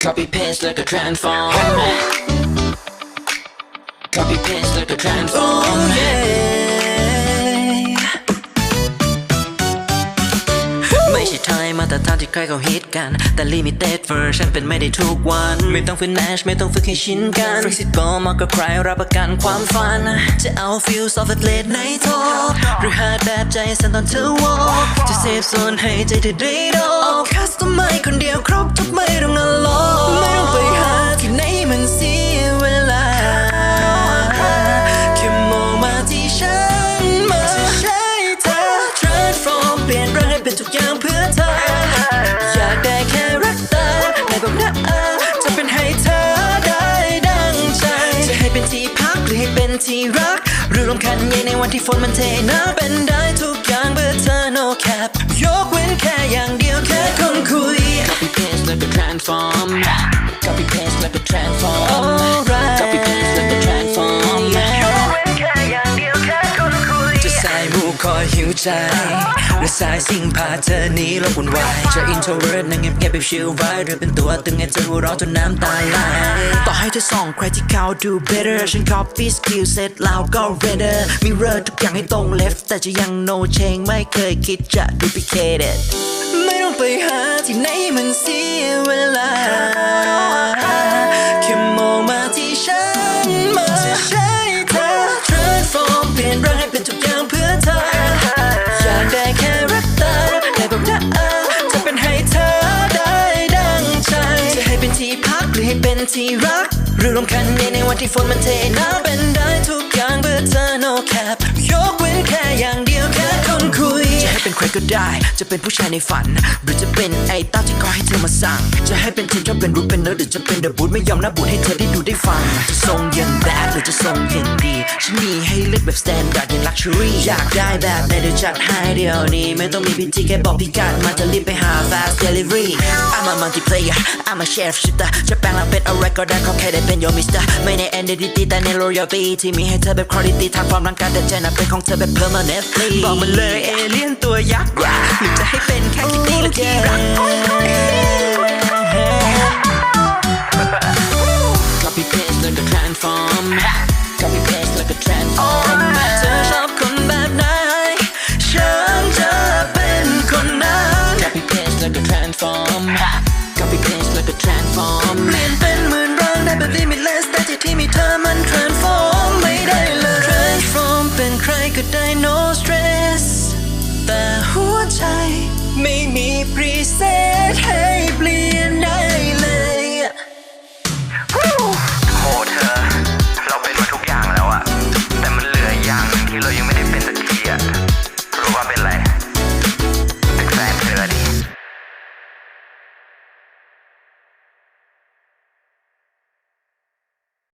Copy paste like a transform. Copy paste like a transform. ตรฐานที่ใครเขาฮิตกัน แต่ limited version เป็นไม่ได้ทุกวัน ไม่ต้องฝึก Nash ไม่ต้องฝึกให้ชินกัน flexible มากกว่าใครรับประกันความฝัน จะเอา feel soft athlete ในโทหรือ hard แบบใจสั่นตอนเธอ walk จะเซฟโซนให้ใจเธอได้ดอก custom ไม่คนเดียวครบทุกไม่ต้องอลอไม่ต้อง รือให้เป็นที่รัก หรือรำคัญใยในวันที่ฝนมันเทน้ำเป็นได้ทุกอย่างเบื่อเธอ no cap ยกเว้นแค่อย่างเดียวแค่คนคุย Copy paste แล้วก็ transform. Copy paste แล้วก็ transform. จะสายมูคอยหิวใจ และสายสิ่งพาเธอหนีแลบวุ่นวายจะ introvert นั่งเงียบเงียบแบบชิลไว้หรือเป็นตัวตึงให้เธอหัวเร้อจนน้ำตาไหลต่อให้เธอส่องใครที่เขาดู better ฉัน copy skill set แล้วก็ render mirror ทุกอย่างให้ตรง left แต่จะยัง no change ไม่เคยคิดจะ duplicate it ไม่ต้องไปหาที่ไหนมันเสียเวลา ที่พักหรือให้เป็นที่รัก หรือลมคันในในวันที่ฝนมันเทน้ำเป็นได้ทุกอย่างเบื่อเธอ no cap ยกเว้นแค่อย่างเดียวแค่คนคุย จะให้เป็นใครก็ได้ จะเป็นผู้ชายในฝัน หรือจะเป็นไอ้ต้าที่คอยให้เธอมาสั่ง จะให้เป็นทีมชอบเป็นรูปเป็นเนื้อหรือจะเป็นเดอะบูทไม่ยอมนะบูทให้เธอได้ดูได้ฟังจะทรงอย่างแบด อจะทรงอย่างดีฉันมีให้เลือกแบบสแตนดาร์ดอย่างลักชัวรี่อยากได้แบบไหนเดี๋ยวจัดให้เดี๋ยวนี้ ไม่ต้องมีพิธีแค่บอกพิกัดมาจะรีบไปหา fast delivery I'm a multiplayer I'm a chef shooter จะแปลงร่างเป็นอะไรก็ได้ขอแค่ได้เป็น your mister ไม่ใน identity แต่ใน loyalty ที่มีให้เธอแบบ quality ทางความร่างกายแต่ใจน่ะเป็นของเธอแบบ permanently บอกมาเลยเอเลี่ยนตัวยักษ์หรือจะให้เป็นแค่คิตตี้หรือที่รัก like a transform. Copy paste like a transform. เปลี่ยนเป็นหมื่นร่างได้แบบ limitless แต่ที่ที่มีเธอมัน transform ไม่ได้เลย transform เป็นใครก็ได้ no stress แต่หัวใจไม่มี preset ให้